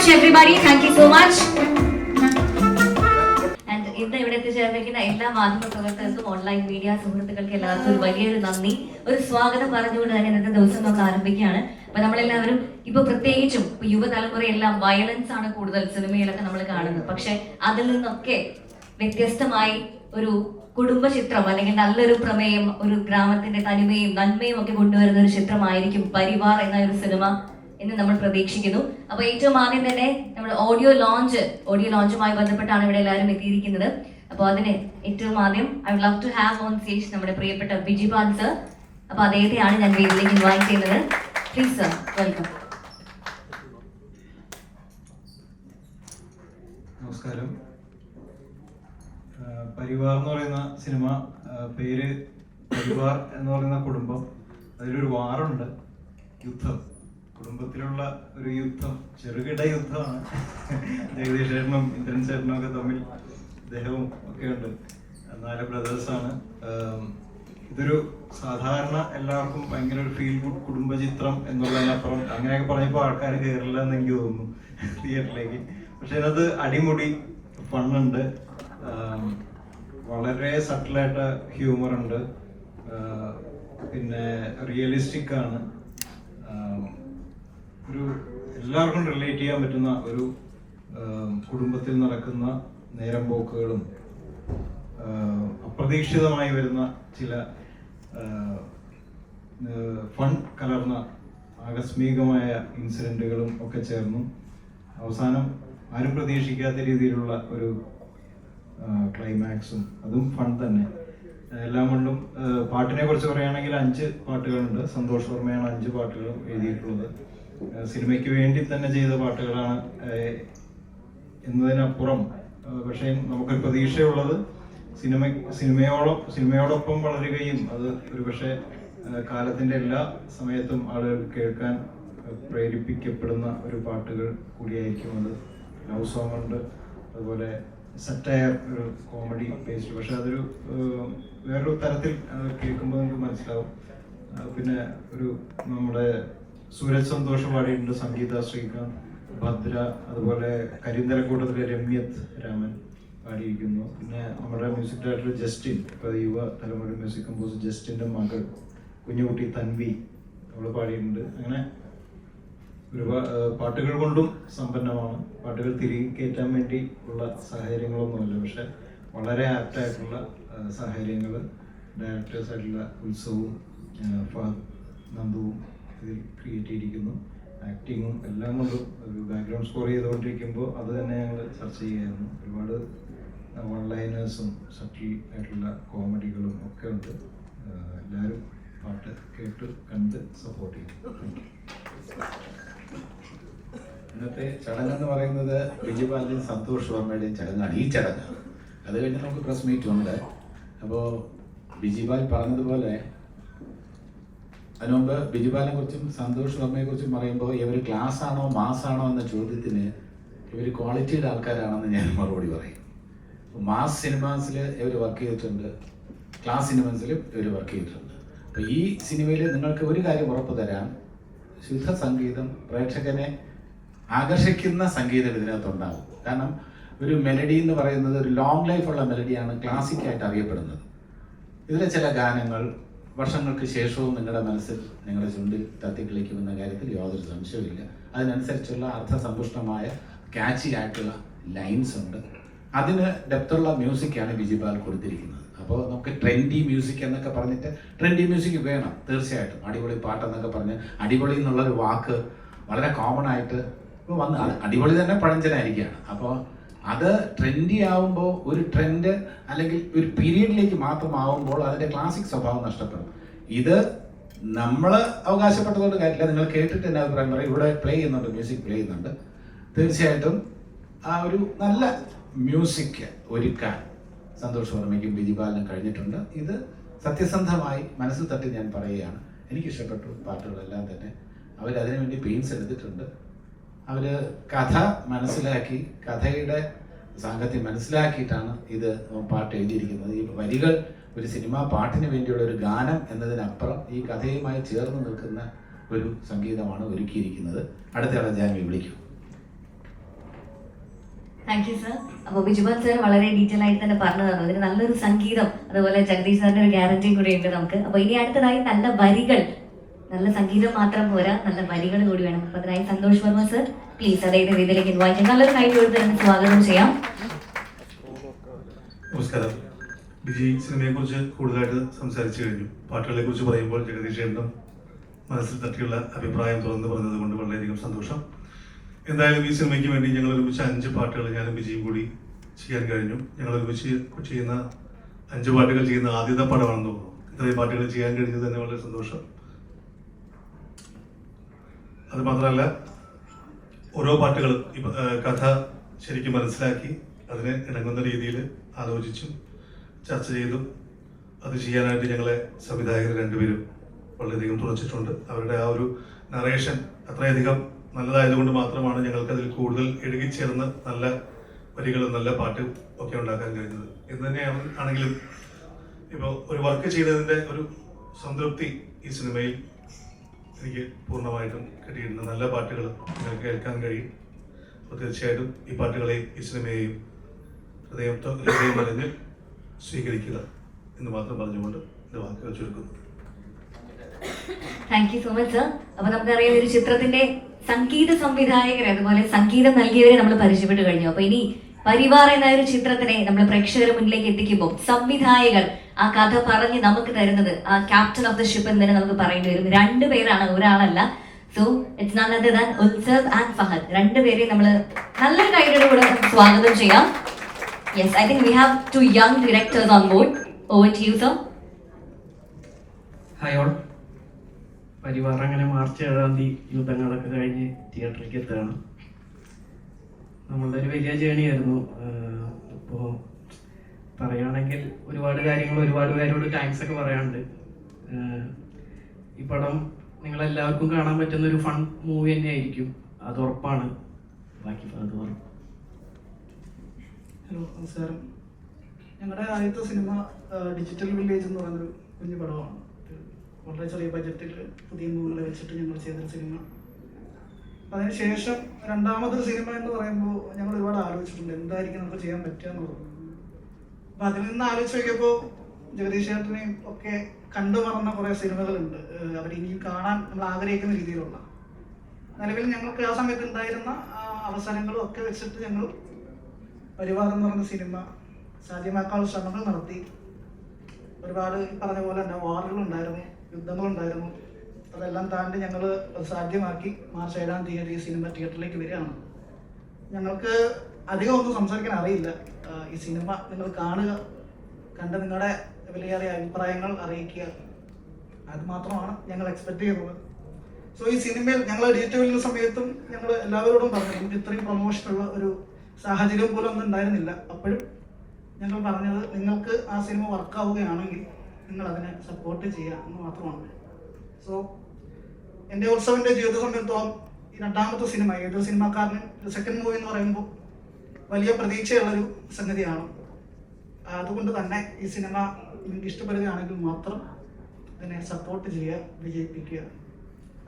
Much everybody thank you so much ഇവിടെ എത്തിച്ചേർന്നിരിക്കുന്ന എല്ലാ മാധ്യമ പ്രവർത്തകർക്കും ഓൺലൈൻ മീഡിയ സുഹൃത്തുക്കൾക്ക് എല്ലാവർക്കും ഒരു വലിയൊരു നന്ദി. ഒരു സ്വാഗതം പറഞ്ഞുകൊണ്ട് തന്നെ ഇന്നത്തെ ദിവസം നമുക്ക് ആരംഭിക്കുകയാണ്. അപ്പൊ നമ്മളെല്ലാവരും ഇപ്പൊ പ്രത്യേകിച്ചും യുവതലമുറയെല്ലാം വയലൻസ് ആണ് കൂടുതൽ സിനിമയിലൊക്കെ നമ്മൾ കാണുന്നത്. പക്ഷെ അതിൽ നിന്നൊക്കെ വ്യത്യസ്തമായി ഒരു കുടുംബ ചിത്രം അല്ലെങ്കിൽ നല്ലൊരു പ്രമേയം ഒരു ഗ്രാമത്തിന്റെ തനിമയും നന്മയും ഒക്കെ കൊണ്ടുവരുന്ന ഒരു ചിത്രമായിരിക്കും പരിവാർ എന്ന ഒരു സിനിമ. എന്ന് നമ്മൾ പ്രതീക്ഷിക്കുന്നു. അപ്പൊ ഏറ്റവും ആദ്യം തന്നെ നമ്മൾ ഓഡിയോ ലോഞ്ച് ഓഡിയോ ലോഞ്ചുമായി ബന്ധപ്പെട്ടാണ് ഇവിടെ എല്ലാവരും എത്തിയിരിക്കുന്നത്. അപ്പോൾ അതിന് ഏറ്റവും ആദ്യം I would love to have on stage നമ്മുടെ പ്രിയപ്പെട്ട ബിജിപാൽ സർ അപ്പൊ അദ്ദേഹത്തെയാണ് ഞാൻ വേദിയിലേക്ക് ഇൻവൈറ്റ് ചെയ്യുന്നത്. പ്ലീസ് സർ വെൽക്കം നമസ്കാരം. പരിവാർ എന്ന് പറയുന്ന സിനിമ പേര് പരിവാർ എന്ന് പറയുന്ന കുടുംബം. അതിലൊരു വാറുണ്ട്. യുദ്ധം. കുടുംബത്തിലുള്ള ഒരു യുദ്ധം ചെറുകിട യുദ്ധമാണ്. ജഗദീഷ് ഇന്ദ്രൻ ചേട്ടനും ഒക്കെ തമ്മിൽ അദ്ദേഹവും ഒക്കെ ഉണ്ട്. നാല് ബ്രദേഴ്സാണ് ഇതൊരു സാധാരണ എല്ലാവർക്കും ഭയങ്കര ഒരു ഫീൽ ഗുഡ് കുടുംബചിത്രം എന്നുള്ളതിനപ്പുറം അങ്ങനെയൊക്കെ പറഞ്ഞപ്പോൾ ആൾക്കാർ കയറില്ല എന്ന് എനിക്ക് തോന്നുന്നു തിയേറ്ററിലേക്ക് പക്ഷെ അതിനകത്ത് അടിമുടി ഫണ്ണുണ്ട് വളരെ സട്ടിലായിട്ട് ഹ്യൂമർ ഉണ്ട്. പിന്നെ റിയലിസ്റ്റിക് ആണ്. ഒരു എല്ലാവർക്കും റിലേറ്റ് ചെയ്യാൻ പറ്റുന്ന ഒരു കുടുംബത്തിൽ നടക്കുന്ന നേരം പോക്കുകളും അപ്രതീക്ഷിതമായി വരുന്ന ചില ഫൺ കലർന്ന ആകസ്മികമായ ഇൻസിഡന്റുകളും ഒക്കെ ചേർന്നു അവസാനം ആരും പ്രതീക്ഷിക്കാത്ത രീതിയിലുള്ള ഒരു ക്ലൈമാക്സും അതും ഫൺ തന്നെ. എല്ലാം കൊണ്ടും പാട്ടിനെ കുറിച്ച് പറയുകയാണെങ്കിൽ അഞ്ച് പാട്ടുകളുണ്ട്. സന്തോഷ് വർമ്മയാണ് അഞ്ച് പാട്ടുകളും എഴുതിയിട്ടുള്ളത്. സിനിമയ്ക്ക് വേണ്ടി തന്നെ ചെയ്ത പാട്ടുകളാണ് എന്നതിനപ്പുറം. പക്ഷേ നമുക്കൊരു പ്രതീക്ഷയുള്ളത് സിനിമ സിനിമയോളം സിനിമയോടൊപ്പം വളരുകയും അത് ഒരു പക്ഷേ കാലത്തിന്റെ എല്ലാ സമയത്തും ആളുകൾ കേൾക്കാൻ പ്രേരിപ്പിക്കപ്പെടുന്ന ഒരു പാട്ടുകൾ കൂടിയായിരിക്കും അത്. ലവ് സോങ് ഉണ്ട് അതുപോലെ സറ്റയർ ഒരു കോമഡി ബേസ്ഡ് പക്ഷെ അതൊരു വേറൊരു തരത്തിൽ കേൾക്കുമ്പോൾ നമുക്ക് മനസ്സിലാവും. പിന്നെ ഒരു നമ്മുടെ സൂരജ് സന്തോഷ് പാടിയിട്ടുണ്ട്. സംഗീത ശ്രീകാന്ത് ഭദ്ര അതുപോലെ കരിന്തലക്കൂട്ടത്തിലെ രമ്യത് രാമൻ പാടിയിരിക്കുന്നു. പിന്നെ നമ്മുടെ മ്യൂസിക് ഡയറക്ടർ ജസ്റ്റിൻ ഇപ്പോൾ യുവ തലമുറ മ്യൂസിക് കമ്പോസർ ജസ്റ്റിന്റെ മകൾ കുഞ്ഞുകുട്ടി തൻവി അവൾ പാടിയിട്ടുണ്ട്. അങ്ങനെ ഒരുപാട് പാട്ടുകൾ കൊണ്ടും സമ്പന്നമാണ്. പാട്ടുകൾ തിരികെ കയറ്റാൻ വേണ്ടി ഉള്ള സാഹചര്യങ്ങളൊന്നുമല്ല പക്ഷെ വളരെ ആപ്റ്റായിട്ടുള്ള സാഹചര്യങ്ങൾ ഡയറക്ടേഴ്സായിട്ടുള്ള ഉത്സവവും ഫഹദ് നന്ദുവും ഇതിൽ ക്രിയേറ്റ് ചെയ്തിരിക്കുന്നു ആക്ടിങ്ങും എല്ലാം കൊണ്ടും ഒരു ബാക്ക്ഗ്രൗണ്ട് സ്കോർ ചെയ്തുകൊണ്ടിരിക്കുമ്പോൾ അത് തന്നെ ഞങ്ങൾ ചർച്ച ചെയ്യായിരുന്നു ഒരുപാട് വൺ ലൈനേഴ്സും സട്ടിൽ ആയിട്ടുള്ള കോമഡികളും ഒക്കെ ഉണ്ട്. എല്ലാവരും പാട്ട് കേട്ട് കണ്ട് സപ്പോർട്ട് ചെയ്യും ഇന്നത്തെ ചടങ്ങെന്ന് പറയുന്നത് ബിജുപാലിന്റെയും സന്തോഷ് വർമ്മയുടെയും ചടങ്ങാണ്. ഈ ചടങ്ങ്. അത് കഴിഞ്ഞ് നമുക്ക് പ്രസ് മീറ്റ് ഉണ്ട്. അപ്പോൾ ബിജിപാൽ പറഞ്ഞതുപോലെ അതിനു മുമ്പ് ബിജുപാലിനെ കുറിച്ചും സന്തോഷ് വർമ്മയെ കുറിച്ചും പറയുമ്പോൾ ഇവർ ക്ലാസ് ആണോ മാസ് ആണോ എന്ന ചോദ്യത്തിന് ഇവർ ക്വാളിറ്റിയുടെ ആൾക്കാരാണെന്ന് ഞാൻ മറുപടി പറയും. മാസ് സിനിമാസിൽ ഇവർ വർക്ക് ചെയ്തിട്ടുണ്ട് ക്ലാസ് സിനിമാസിലും ഇവർ വർക്ക് ചെയ്തിട്ടുണ്ട്. അപ്പോൾ ഈ സിനിമയിൽ നിങ്ങൾക്ക് ഒരു കാര്യം ഉറപ്പ് തരാം ശുദ്ധ സംഗീതം പ്രേക്ഷകനെ ആകർഷിക്കുന്ന സംഗീതം ഇതിനകത്തുണ്ടാകും കാരണം ഒരു മെലഡി എന്ന് പറയുന്നത് ഒരു ലോങ് ലൈഫുള്ള മെലഡിയാണ് ക്ലാസിക്കായിട്ട് അറിയപ്പെടുന്നത്. ഇതിലെ ചില ഗാനങ്ങൾ വർഷങ്ങൾക്ക് ശേഷവും നിങ്ങളുടെ മനസ്സിൽ നിങ്ങളുടെ ചുണ്ടിൽ തത്തിക്കളിക്കുമെന്ന കാര്യത്തിൽ യാതൊരു സംശയവുമില്ല. അതിനനുസരിച്ചുള്ള അർത്ഥസമ്പുഷ്ടമായ ക്യാച്ചി ആയിട്ടുള്ള ലൈൻസ് ഉണ്ട്. അതിന് ഡെപ്തുള്ള മ്യൂസിക്കാണ് ബിജിപാൽ കൊടുത്തിരിക്കുന്നത്. അപ്പോൾ നമുക്ക് ട്രെൻഡി മ്യൂസിക് എന്നൊക്കെ പറഞ്ഞിട്ട് ട്രെൻഡി മ്യൂസിക് വേണം തീർച്ചയായിട്ടും. അടിപൊളി പാട്ടെന്നൊക്കെ പറഞ്ഞ് അടിപൊളി എന്നുള്ളൊരു വാക്ക് വളരെ കോമൺ ആയിട്ട് വന്ന് അടിപൊളി തന്നെ പഴഞ്ചനായിരിക്കുകയാണ് അപ്പോൾ അത് ട്രെൻഡി ആവുമ്പോൾ ഒരു ട്രെൻഡ് അല്ലെങ്കിൽ ഒരു പീരീഡിലേക്ക് മാത്രമാവുമ്പോൾ അതിന്റെ ക്ലാസിക് സ്വഭാവം നഷ്ടപ്പെടും. ഇത് നമ്മൾ അവകാശപ്പെട്ടതുകൊണ്ട് കാര്യമില്ല. നിങ്ങൾ കേട്ടിട്ട് എന്റെ അഭിപ്രായം പറയും. ഇവിടെ പ്ലേ ചെയ്യുന്നുണ്ട് മ്യൂസിക് പ്ലേ ചെയ്യുന്നുണ്ട്. തീർച്ചയായിട്ടും ആ ഒരു നല്ല മ്യൂസിക് ഒരുക്കാൻ സന്തോഷ് വർമ്മയ്ക്കും ബിജിപാലിനും കഴിഞ്ഞിട്ടുണ്ട്. ഇത് സത്യസന്ധമായി മനസ്സിൽ തട്ടി ഞാൻ പറയുകയാണ്. എനിക്ക് ഇഷ്ടപ്പെട്ടു പാട്ടുകളെല്ലാം തന്നെ. അവരതിനു വേണ്ടി പെയിൻസ് എടുത്തിട്ടുണ്ട്. അവർ കഥ മനസ്സിലാക്കി കഥയുടെ സംഘത്തെ മനസ്സിലാക്കിയിട്ടാണ് ഇത് പാട്ട് എഴുതിയിരിക്കുന്നത്. ഈ വരികൾ ഒരു സിനിമ പാട്ടിന് വേണ്ടിയുള്ള ഒരു ഗാനം എന്നതിനപ്പുറം ഈ കഥയുമായി ചേർന്ന് നിൽക്കുന്ന ഒരു സംഗീതമാണ് ഒരുക്കിയിരിക്കുന്നത്. അടുത്തയാളെ ജാൻവി വിളിക്കും. താങ്ക് യു സർ അപ്പോൾ ബിജുപാൽ സർ വളരെ ഡീറ്റെയിൽ ആയിട്ട് തന്നെ പറഞ്ഞു തന്നു. അതിന് നല്ലൊരു സംഗീതം. അതുപോലെ ജഗദീഷ് സാറിന്റെ ഒരു ഗ്യാരണ്ടിയും കൂടി ഉണ്ട് നമുക്ക്. അപ്പോൾ ഇനി അടുത്തതായി നല്ല വരികൾ നല്ല സംഗീതം മാത്രം പോരാ. നല്ല വരികൾ കൂടി വേണം. അപ്പൊ അതിനായി സന്തോഷ് വർമ്മ സർ പ്ലീസ് അദ്ദേഹത്തെ വേദിയിലേക്ക് ഇൻവൈറ്റ് നല്ലൊരു കൈ കൊടുത്ത് തന്നെ സ്വാഗതം ചെയ്യാം. നമസ്കാരം. വിജയ് സിനിമയെ കുറിച്ച് കൂടുതലായിട്ട് സംസാരിച്ചു കഴിഞ്ഞു. പാട്ടുകളെ കുറിച്ച് പറയുമ്പോൾ ജഗദീഷ് ഏട്ടനും മനസ്സിൽ തട്ടിയുള്ള അഭിപ്രായം തുറന്നു പറഞ്ഞത് കൊണ്ട് വളരെയധികം സന്തോഷം. എന്തായാലും ഈ സിനിമയ്ക്ക് വേണ്ടി ഞങ്ങൾ ഒരുമിച്ച് അഞ്ച് പാട്ടുകൾ ഞാനും വിജയും കൂടി ചെയ്യാൻ കഴിഞ്ഞു. ഞങ്ങൾ ഒരുമിച്ച് ചെയ്യുന്ന അഞ്ച് പാട്ടുകൾ ചെയ്യുന്ന ആദ്യത്തെ പടമാണെന്ന് തോന്നുന്നു. ഇത്രയും പാട്ടുകൾ ചെയ്യാൻ കഴിഞ്ഞത് തന്നെ വളരെ സന്തോഷം. അത് മാത്രമല്ല ഓരോ പാട്ടുകളും കഥ ശരിക്കും മനസ്സിലാക്കി അതിനെ ഇണങ്ങുന്ന രീതിയിൽ ആലോചിച്ചും ചർച്ച ചെയ്തും അത് ചെയ്യാനായിട്ട് ഞങ്ങളെ സംവിധായകർ രണ്ടുപേരും വളരെയധികം തുറച്ചിട്ടുണ്ട്. അവരുടെ ആ ഒരു നറേഷൻ അത്രയധികം നല്ലതായതുകൊണ്ട് മാത്രമാണ് ഞങ്ങൾക്ക് അതിൽ കൂടുതൽ ഇഴുകിച്ചേർന്ന് നല്ല വരികളും നല്ല പാട്ടും ഒക്കെ ഉണ്ടാക്കാൻ കഴിഞ്ഞത്. എന്ന് തന്നെയാണ് ആണെങ്കിലും ഇപ്പോൾ ഒരു വർക്ക് ചെയ്തതിന്റെ ഒരു സംതൃപ്തി ഈ സിനിമയിൽ എനിക്ക് പൂർണമായിട്ടും കിട്ടിയിട്ടുണ്ട്. നല്ല പാട്ടുകൾ നിങ്ങൾക്ക് കേൾക്കാൻ കഴിയും. അപ്പോൾ തീർച്ചയായിട്ടും ഈ പാട്ടുകളെയും ഈ സിനിമയെയും ഹൃദയം ഹൃദയം അറിഞ്ഞ് സ്വീകരിക്കുക എന്ന് മാത്രം പറഞ്ഞുകൊണ്ട് എന്റെ വാക്കുകൾ ചുരുക്കുന്നു thank you so much sir അപ്പൊ നമുക്കറിയാം ഒരു ചിത്രത്തിന്റെ സംഗീത സംവിധായകരെ അതുപോലെ സംഗീതം നൽകിയവരെ നമ്മൾ പരിചയപ്പെട്ട് കഴിഞ്ഞു. അപ്പൊ ഇനി പരിവാർ എന്ന ഒരു ചിത്രത്തിനെ നമ്മൾ പ്രേക്ഷകരുടെ മുന്നിലേക്ക് എത്തിക്കുമ്പോൾ സംവിധായകൻ ആ കഥ പറഞ്ഞ് നമുക്ക് തരുന്നത് ആ ക്യാപ്റ്റൻ ഓഫ് ദ ഷിപ്പ് എന്ന് തന്നെ നമുക്ക് പറയേണ്ടി വരും. രണ്ടു പേരാണ് ഒരാളല്ല. So it's none other Utsav and Fahad രണ്ടുപേരെയും നമ്മൾ നല്ലൊരു കൈയുടെ കൂടെ സ്വാഗതം ചെയ്യാം. Yes I think we have two young directors on board over to you sir hi all Parivaar അങ്ങനെ മാർച്ച് ഏഴാം തീയതി യുദ്ധങ്ങളൊക്കെ കഴിഞ്ഞ് തിയേറ്ററിലേക്ക് എത്തുകയാണ്. നമ്മളുടെ ഒരു വലിയ ജേണി ആയിരുന്നു. ഇപ്പോ പറയുകയാണെങ്കിൽ ഒരുപാട് കാര്യങ്ങൾ ഒരുപാട് പേരോട് താങ്ക്സ് ഒക്കെ പറയാനുണ്ട്. ഈ പടം നിങ്ങളെല്ലാവർക്കും കാണാൻ പറ്റുന്ന ഒരു ഫൺ മൂവി തന്നെയായിരിക്കും. അത് ഉറപ്പാണ്. ബാക്കി അത് ഹലോ നമസ്കാരം. ഞങ്ങളുടെ ആദ്യത്തെ സിനിമ ഡിജിറ്റൽ വില്ലേജ് എന്ന് പറയുന്നൊരു കുഞ്ഞു പടമാണ്. വളരെ ചെറിയ ബജറ്റിൽ പുതിയ മൂവികളെ വെച്ചിട്ട് ഞങ്ങൾ ചെയ്തൊരു സിനിമ. അതിനുശേഷം രണ്ടാമതൊരു സിനിമ എന്ന് പറയുമ്പോൾ ഞങ്ങൾ ഒരുപാട് ആലോചിച്ചിട്ടുണ്ട്. എന്തായിരിക്കും നമുക്ക് ചെയ്യാൻ പറ്റുക എന്നുള്ളത്. അപ്പം അതിൽ നിന്ന് ആലോചിച്ച് നോക്കിയപ്പോൾ ജഗദീഷ് ചേട്ടനെയും ഒക്കെ കണ്ടു മറന്ന കുറേ സിനിമകളുണ്ട്. അവർ ഇനിയും കാണാൻ നമ്മൾ ആഗ്രഹിക്കുന്ന രീതിയിലുള്ള. നിലവിൽ ഞങ്ങൾക്ക് ആ സമയത്ത് ഉണ്ടായിരുന്ന അവസരങ്ങളും ഒക്കെ വെച്ചിട്ട് ഞങ്ങൾ പരിവാദം എന്ന് പറഞ്ഞ സിനിമ സാധ്യമാക്കാനുള്ള ശ്രമങ്ങൾ നടത്തി. ഒരുപാട് പറഞ്ഞ പോലെ തന്നെ വാറുകളുണ്ടായിരുന്നു യുദ്ധങ്ങളുണ്ടായിരുന്നു. അതെല്ലാം താണ്ടി ഞങ്ങൾ സാധ്യമാക്കി മാർച്ച് ഏഴാം തീയതി സിനിമ തിയേറ്ററിലേക്ക് വരികയാണ്. ഞങ്ങൾക്ക് അധികം ഒന്നും സംസാരിക്കാൻ അറിയില്ല. ഈ സിനിമ നിങ്ങൾ കാണുക കണ്ട് നിങ്ങളുടെ വിലയേറിയ അഭിപ്രായങ്ങൾ അറിയിക്കുക. അത് മാത്രമാണ് ഞങ്ങൾ എക്സ്പെക്ട് ചെയ്യുന്നത്. സോ ഈ സിനിമയിൽ ഞങ്ങൾ ഡിജിറ്റൽ വരുന്ന സമയത്തും ഞങ്ങൾ എല്ലാവരോടും പറഞ്ഞു നമുക്ക് ഇത്രയും പ്രൊമോഷനുള്ള ഒരു സാഹചര്യം പോലും ഒന്നും ഉണ്ടായിരുന്നില്ല. അപ്പോഴും ഞങ്ങൾ പറഞ്ഞത് നിങ്ങൾക്ക് ആ സിനിമ വർക്കാവുകയാണെങ്കിൽ നിങ്ങൾ അതിനെ സപ്പോർട്ട് ചെയ്യുക എന്ന് മാത്രമാണ്. സോ എന്റെ ഉത്സവന്റെ ജീവിത സംബന്ധിച്ചോളം ഈ രണ്ടാമത്തെ സിനിമ ഏതൊരു സിനിമാക്കാരന് സെക്കൻഡ് മൂവി എന്ന് പറയുമ്പോൾ വലിയ പ്രതീക്ഷയുള്ളൊരു സംഗതിയാണ്. അതുകൊണ്ട് തന്നെ ഈ സിനിമ നിങ്ങൾക്ക് ഇഷ്ടപ്പെടുകയാണെങ്കിൽ മാത്രം ഇതിനെ സപ്പോർട്ട് ചെയ്യുക വിജയിപ്പിക്കുക.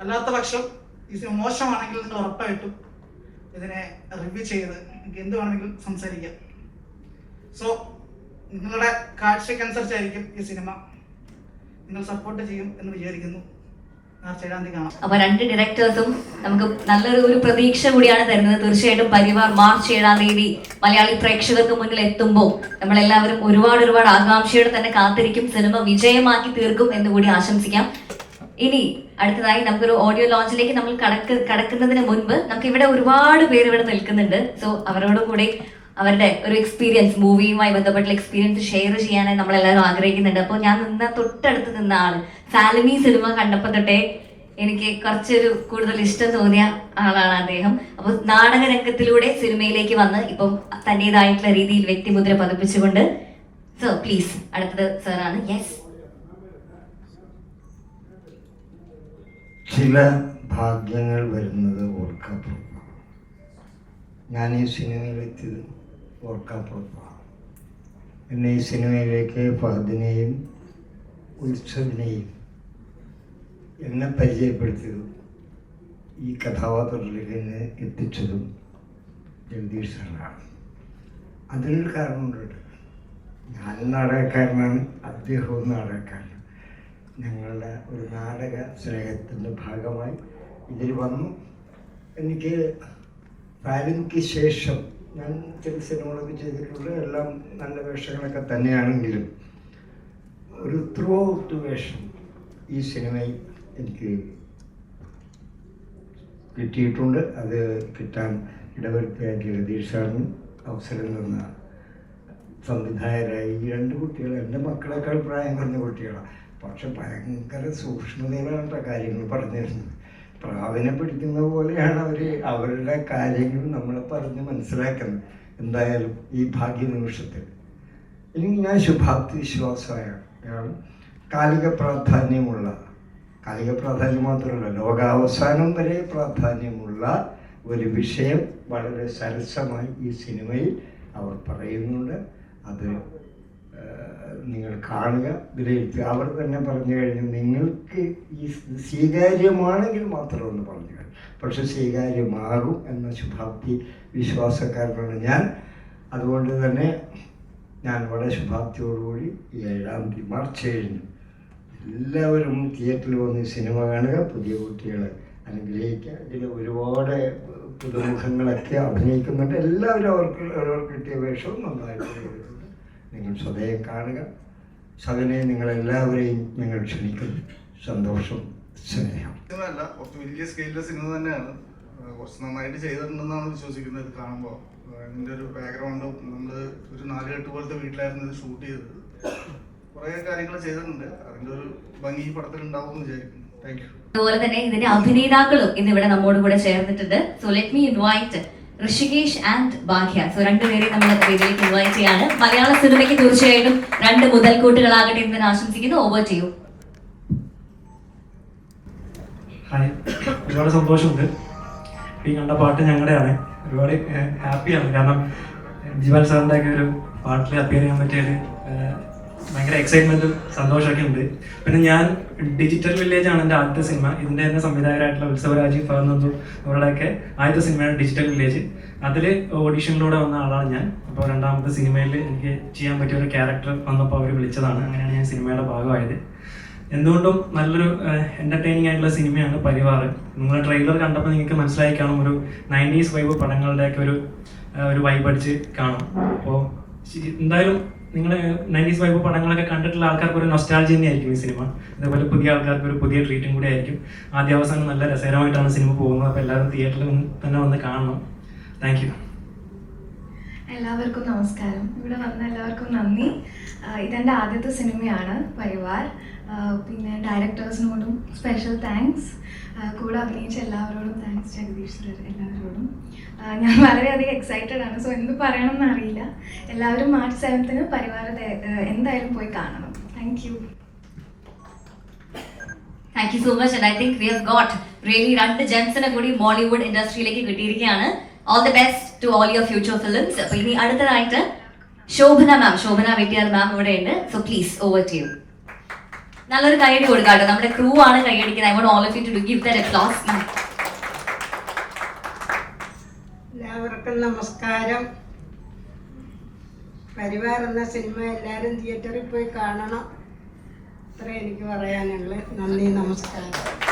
അല്ലാത്ത പക്ഷം ഈ സിനിമ മോശമാണെങ്കിൽ നിങ്ങൾ ഉറപ്പായിട്ടും ഇതിനെ റിവ്യൂ ചെയ്ത് നിങ്ങൾക്ക് എന്ത് വേണമെങ്കിലും സംസാരിക്കാം. സോ നിങ്ങളുടെ കാഴ്ചയ്ക്കനുസരിച്ചായിരിക്കും ഈ സിനിമ. നിങ്ങൾ സപ്പോർട്ട് ചെയ്യും എന്ന് വിചാരിക്കുന്നു മാർച്ച് ഏഴാം തീയതി കാണാം അപ്പൊ രണ്ട് ഡയറക്ടേഴ്സും നമുക്ക് നല്ലൊരു ഒരു പ്രതീക്ഷ കൂടിയാണ് തരുന്നത്. തീർച്ചയായിട്ടും പരിവാർ മാർച്ച് ഏഴാം തീയതി മലയാളി പ്രേക്ഷകർക്ക് മുന്നിൽ എത്തുമ്പോൾ നമ്മളെല്ലാവരും ഒരുപാട് ഒരുപാട് ആകാംക്ഷയോടെ തന്നെ കാത്തിരിക്കും. സിനിമ വിജയമാക്കി തീർക്കും എന്ന് കൂടി ആശംസിക്കാം. ഇനി അടുത്തതായി നമുക്കൊരു ഓഡിയോ ലോഞ്ചിലേക്ക് നമ്മൾ കടക്ക് കടക്കുന്നതിന് മുൻപ് നമുക്ക് ഇവിടെ ഒരുപാട് പേര് ഇവിടെ നിൽക്കുന്നുണ്ട്. സോ അവരോടും കൂടി അവരുടെ ഒരു എക്സ്പീരിയൻസ് മൂവിയുമായി ബന്ധപ്പെട്ട എക്സ്പീരിയൻസ് ഷെയർ ചെയ്യാനായി നമ്മളെല്ലാവരും ആഗ്രഹിക്കുന്നുണ്ട്. അപ്പോൾ ഞാൻ നിന്ന തൊട്ടടുത്ത് നിന്ന ആൾ സാലമി സിനിമ കണ്ടപ്പോൾ തൊട്ടേ എനിക്ക് കുറച്ചൊരു കൂടുതൽ ഇഷ്ടം തോന്നിയ ആളാണ് അദ്ദേഹം. അപ്പോൾ നാടക രംഗത്തിലൂടെ സിനിമയിലേക്ക് വന്ന് ഇപ്പം തന്റേതായിട്ടുള്ള രീതിയിൽ വ്യക്തിമുദ്ര പതിപ്പിച്ചുകൊണ്ട്. സോ പ്ലീസ് അടുത്തത് സാറാണ്. യെസ് ചില ഭാഗ്യങ്ങൾ വരുന്നത് ഓർക്കാപ്പുറത്താണ് ഞാൻ ഈ സിനിമയിലെത്തിയത് എന്നെ ഈ സിനിമയിലേക്ക് ഫഹദിനെയും ഉത്സവിനെയും എന്നെ പരിചയപ്പെടുത്തിയതും ഈ കഥാപാത്രത്തിലേക്ക് എന്നെ എത്തിച്ചതും ജഗദീഷ് സാറാണ്. അതിനൊരു കാരണമുണ്ട്. ഞാൻ നാടകക്കാരനാണ് അദ്ദേഹവും നാടകക്കാരനാണ്. ഞങ്ങളുടെ ഒരു നാടക സ്നേഹത്തിന്റെ ഭാഗമായി ഇതിൽ വന്നു. എനിക്ക് പാലിക്ക് ശേഷം ഞാൻ ചില സിനിമകളൊക്കെ ചെയ്തിട്ടുണ്ട്. എല്ലാം നല്ല വേഷങ്ങളൊക്കെ തന്നെയാണെങ്കിലും ഒരു ത്രൂ ഔട്ട് വേഷം ഈ സിനിമയിൽ എനിക്ക് കിട്ടിയിട്ടുണ്ട്. അത് കിട്ടാൻ ഇടവരുത്തിയ ജഗദീഷ് സാറിനും അവസരം തന്ന സംവിധായകരായി. രണ്ട് കുട്ടികൾ എന്റെ മക്കളെക്കാൾ പ്രായം കുറഞ്ഞ കുട്ടികളാണ് പക്ഷെ ഭയങ്കര സൂക്ഷ്മതയിലാണ് കാര്യങ്ങൾ പറഞ്ഞിരുന്നത്. പ്രാവിനെ പിടിക്കുന്ന പോലെയാണ് അവർ അവരുടെ കാര്യങ്ങൾ നമ്മളെ പറഞ്ഞ് മനസ്സിലാക്കുന്നത്. എന്തായാലും ഈ ഭാഗ്യ നിമിഷത്തിൽ ഇനി ഞാൻ ശുഭാപ്തി വിശ്വാസമായ കാലിക പ്രാധാന്യമുള്ള കാലിക പ്രാധാന്യം മാത്രമല്ല ലോകാവസാനം വരെ പ്രാധാന്യമുള്ള ഒരു വിഷയം വളരെ സരസമായി ഈ സിനിമയിൽ അവർ പറയുന്നുണ്ട്. അത് നിങ്ങൾ കാണുക വിലയിരുത്തുക. അവർ തന്നെ പറഞ്ഞു കഴിഞ്ഞു നിങ്ങൾക്ക് ഈ സ്വീകാര്യമാണെങ്കിൽ മാത്രം ഒന്ന് പറഞ്ഞു പക്ഷെ സ്വീകാര്യമാകും എന്ന ശുഭാപ്തി വിശ്വാസക്കാരനാണ് ഞാൻ. അതുകൊണ്ട് തന്നെ ഞാൻ വളരെ ശുഭാപ്തിയോടുകൂടി ഈ ഏഴാം തീയതി മാർച്ച് ഏഴിന് എല്ലാവരും തിയേറ്ററിൽ വന്ന് സിനിമ കാണുക പുതിയ കുട്ടികളെ അനുഗ്രഹിക്കുക. ഇതിൽ ഒരുപാട് പുതുമുഖങ്ങളൊക്കെ അഭിനയിക്കുന്നുണ്ട്. എല്ലാവരും അവർക്ക് അവർക്ക് കിട്ടിയ വേഷവും നന്നായിട്ട് നിങ്ങൾ സ്വതയെ കാണുക. സകലെ നിങ്ങളെല്ലാവരെയും ഞങ്ങൾ ക്ഷണിക്കുന്നു സന്തോഷം സ്നേഹം. സിനിമയല്ല കുറച്ച് വലിയ സ്കെയിലിലെ സിനിമ തന്നെയാണ്. കുറച്ച് നന്നായിട്ട് ചെയ്തിട്ടുണ്ടെന്നാണ് വിശ്വസിക്കുന്നത് ഇത് കാണുമ്പോൾ എന്റെ ഒരു ബാക്ക്ഗ്രൗണ്ടും നമ്മൾ ഒരു നാലുകെട്ട് പോലത്തെ വീട്ടിലായിരുന്നു ഇത് ഷൂട്ട് ചെയ്തത്. കുറേ കാര്യങ്ങൾ ചെയ്തിട്ടുണ്ട്. അതിന്റെ ഒരു ഭംഗി ഈ പടത്തിൽ ഉണ്ടാവും എന്ന് വിചാരിക്കുന്നു. താങ്ക് യു അതുപോലെ തന്നെ ഇതിന്റെ അഭിനേതാക്കളും ഇന്ന് ഇവിടെ നമ്മോട് കൂടെ ചേർന്നിട്ടുണ്ട്. So let me invite Rishikesh and Bhagya. So രണ്ടുപേരെ നമ്മൾ വേദിയിലേക്ക് ഇൻവൈറ്റ് ചെയ്യാണ്. മലയാള സിനിമയ്ക്ക് തീർച്ചയായിട്ടും രണ്ട് മുതൽക്കൂട്ടുകളാകട്ടെ എന്ന് ആശംസിക്കുന്നു. ഓവർ ചെയ്യൂ ഒരുപാട് സന്തോഷമുണ്ട്. ഈ കണ്ട പാട്ട് ഞങ്ങളുടെയാണ്. ഒരുപാട് ഹാപ്പിയാണ്. കാരണം ജിവാൽ സാറിന്റെ ഒക്കെ ഒരു പാട്ടിൽ അപ്പിയർ ചെയ്യാൻ പറ്റിയത് ഭയങ്കര എക്സൈറ്റ്മെന്റും സന്തോഷമൊക്കെ ഉണ്ട്. പിന്നെ ഞാൻ ഡിജിറ്റൽ വില്ലേജ് ആണ് എന്റെ ആദ്യത്തെ സിനിമ ഇതിന്റെ തന്നെ സംവിധായകരായിട്ടുള്ള ഉത്സവരാജ് ഫർനന്ദു അവരുടെയൊക്കെ ആദ്യത്തെ സിനിമയാണ് ഡിജിറ്റൽ വില്ലേജ് അതിൽ ഓഡീഷനിലൂടെ വന്ന ആളാണ് ഞാൻ. അപ്പോൾ രണ്ടാമത്തെ സിനിമയിൽ എനിക്ക് ചെയ്യാൻ പറ്റിയ ഒരു ക്യാരക്ടർ വന്നപ്പോൾ അവർ വിളിച്ചതാണ്. അങ്ങനെയാണ് ഞാൻ സിനിമയുടെ ഭാഗമായത്. എന്തുകൊണ്ടും നല്ലൊരു എന്റർടൈനിങ് ആയിട്ടുള്ള സിനിമയാണ് പരിവാർ നിങ്ങൾ ട്രെയിലർ കണ്ടപ്പോൾ നിങ്ങൾക്ക് മനസ്സിലായി കാണും. ഒരു നയന്റീസ് വൈബ് പടങ്ങളുടെയൊക്കെ ഒരു ഒരു വൈബ് അടിച്ച് കാണും. അപ്പോൾ എന്തായാലും നിങ്ങൾ നയന്റീസ് വൈബ് പടങ്ങളൊക്കെ കണ്ടിട്ടുള്ള ആൾക്കാർക്ക് ഒരു നൊസ്റ്റാൾജി തന്നെയായിരിക്കും ഈ സിനിമ അതേപോലെ പുതിയ ആൾക്കാർക്ക് ഒരു പുതിയ ട്രീറ്റും കൂടി ആയിരിക്കും ആദ്യ അവസാനം നല്ല രസകരമായിട്ടാണ് സിനിമ പോകുന്നത്. അപ്പോൾ എല്ലാവരും തിയേറ്ററിൽ തന്നെ വന്ന് കാണണം. താങ്ക് യു എല്ലാവർക്കും നമസ്കാരം. ഇവിടെ വന്ന എല്ലാവർക്കും നന്ദി. ഇതെന്റെ ആദ്യത്തെ സിനിമയാണ് പരിവാർ. പിന്നെ ഡയറക്ടേഴ്സിനോടും സ്പെഷ്യൽ താങ്ക്സ് കൂടെ അഭിനയിച്ച എല്ലാവരോടും താങ്ക്സ് സർ എല്ലാവരോടും. ഞാൻ വളരെയധികം എക്സൈറ്റഡ് ആണ്. സോ എന്ത് പറയണമെന്ന് അറിയില്ല. എല്ലാവരും മാർച്ച് സെവൻത്തിന് പരിവാരത്തെ എന്തായാലും പോയി കാണണം. Thank you thank you so much I think we have got really രണ്ട് ജെൻസിനെ കൂടി ബോളിവുഡ് ഇൻഡസ്ട്രിയിലേക്ക് കിട്ടിയിരിക്കുകയാണ്. All the best to all your future films അപ്പൊ ഇനി അടുത്തതായിട്ട് ശോഭന മാം ശോഭന വെട്ടിയാർ മാം ഇവിടെ ഉണ്ട്. So please over to you നല്ലൊരു കൈയടി കൊടുക്കാട്ടോ. നമ്മുടെ ക്രൂ ആണ് കൈയടിക്കുന്നത്. I want all of you to give the applause എല്ലാവർക്കും നമസ്കാരം. പരിവാർ എന്ന സിനിമ എല്ലാവരും തിയേറ്ററിൽ പോയി കാണണം. അത്രേ എനിക്ക് പറയാനുള്ളത് നന്ദി നമസ്കാരം.